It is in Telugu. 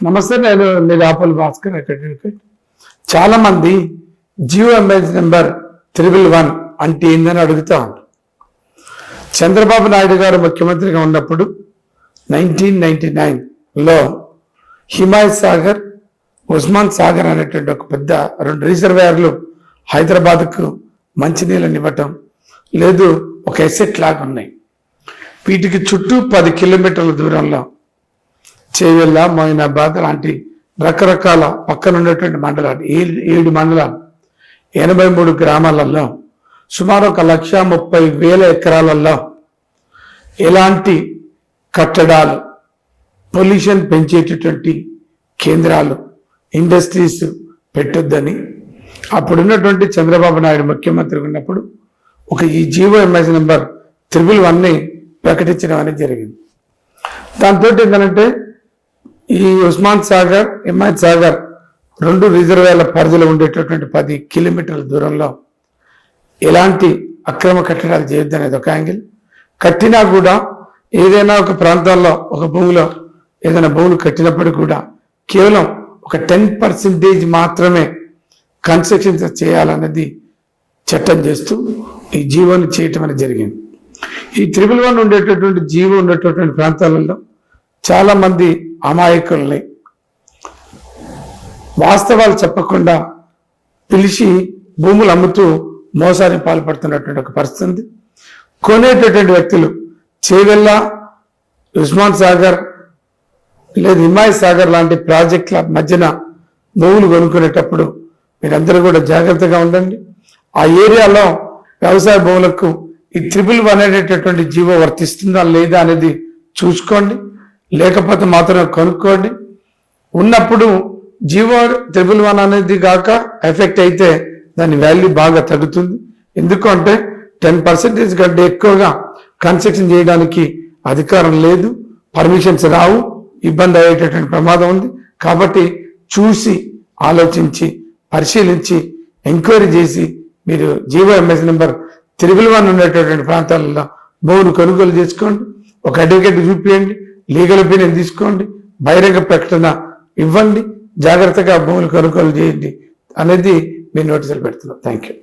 నమస్తే నేను నిరాపల్ భాస్కర్ అకాడమిక్ చాలా మంది జియో నెంబర్ త్రిబుల్ వన్ అంటే ఏందని అడుగుతా ఉంటారు చంద్రబాబు నాయుడు గారు ముఖ్యమంత్రిగా ఉన్నప్పుడు నైన్టీన్ నైన్టీ నైన్లో హిమాయత్ సాగర్ ఉస్మాన్ సాగర్ అనేటువంటి ఒక పెద్ద రెండు రిజర్వాయర్లు హైదరాబాద్కు మంచినీళ్ళని ఇవ్వటం లేదు ఒక ఎసెట్ లాగా ఉన్నాయి. వీటికి చుట్టూ పది కిలోమీటర్ల దూరంలో చేవెళ్ళ మోయినాబాద్ లాంటి రకరకాల పక్కన ఉన్నటువంటి మండలాలు ఏడు ఏడు మండలాలు. ఎనభై మూడు గ్రామాలలో సుమారు ఒక లక్ష ముప్పై వేల ఎకరాలలో ఎలాంటి కట్టడాలు పొల్యూషన్ పెంచేటటువంటి కేంద్రాలు ఇండస్ట్రీస్ పెట్టొద్దని. అప్పుడున్నటువంటి చంద్రబాబు నాయుడు ముఖ్యమంత్రి ఉన్నప్పుడు ఒక ఈ జీవో ఎంఎస్ నెంబర్ త్రిబుల్ వన్ని ప్రకటించడం అనేది జరిగింది. దాంతో ఏంటంటే ఈ ఉస్మాన్ సాగర్ హిమాయత్ సాగర్ రెండు రిజర్వేర్ల పరిధిలో ఉండేటటువంటి పది కిలోమీటర్ల దూరంలో ఎలాంటి అక్రమ కట్టడాలు చేయొద్దు అనేది ఒక యాంగిల్. కట్టినా కూడా ఏదైనా ఒక ప్రాంతాల్లో ఒక భూమిలో ఏదైనా భూములు కట్టినప్పుడు కూడా కేవలం ఒక టెన్ పర్సెంటేజ్ మాత్రమే కన్స్ట్రక్షన్స్ చేయాలన్నది చట్టం చేస్తూ ఈ జీవోని చేయటం అనేది జరిగింది. ఈ త్రిబుల్ వన్ ఉండేటటువంటి జీవో ఉండేటటువంటి ప్రాంతాలలో చాలామంది అమాయకుల్ని. వాస్తవాలు చెప్పకుండా పిలిచి భూములు అమ్ముతూ మోసానికి పాల్పడుతున్నటువంటి ఒక పరిస్థితి. ఉంది కొనేటటువంటి వ్యక్తులు చేవెళ్ళ ఉస్మాన్ సాగర్ లేదు హిమాయ్ సాగర్ లాంటి ప్రాజెక్టుల మధ్యన భూములు కొనుక్కునేటప్పుడు మీరందరూ కూడా జాగ్రత్తగా ఉండండి. ఆ ఏరియాలో వ్యవసాయ భూములకు ఈ త్రిపుల్ వన్ అనేటటువంటి జీవో వర్తిస్తుందా లేదా అనేది చూసుకోండి. లేకపోతే మాత్రం కొనుక్కోండి. ఉన్నప్పుడు జీవో త్రిపుల్ వన్ అనేది కాక ఎఫెక్ట్ అయితే దాని వాల్యూ బాగా తగ్గుతుంది. ఎందుకంటే టెన్ పర్సెంటేజ్ కంటే ఎక్కువగా కన్స్ట్రక్షన్ చేయడానికి అధికారం లేదు పర్మిషన్స్ రావు ఇబ్బంది అయ్యేటటువంటి ప్రమాదం ఉంది. కాబట్టి చూసి ఆలోచించి పరిశీలించి ఎంక్వైరీ చేసి మీరు GO MS number triple one ఉండేటటువంటి ప్రాంతాలలో భూములు కొనుగోలు చేసుకోండి. ఒక అడ్వకేట్ చూపించండి లీగల్ ఒపీనియన్ తీసుకోండి బహిరంగ ప్రకటన ఇవ్వండి జాగ్రత్తగా భూములు కొనుగోలు చేయండి అనేది మీ నోటీసులు పెడుతున్నాం. Thank you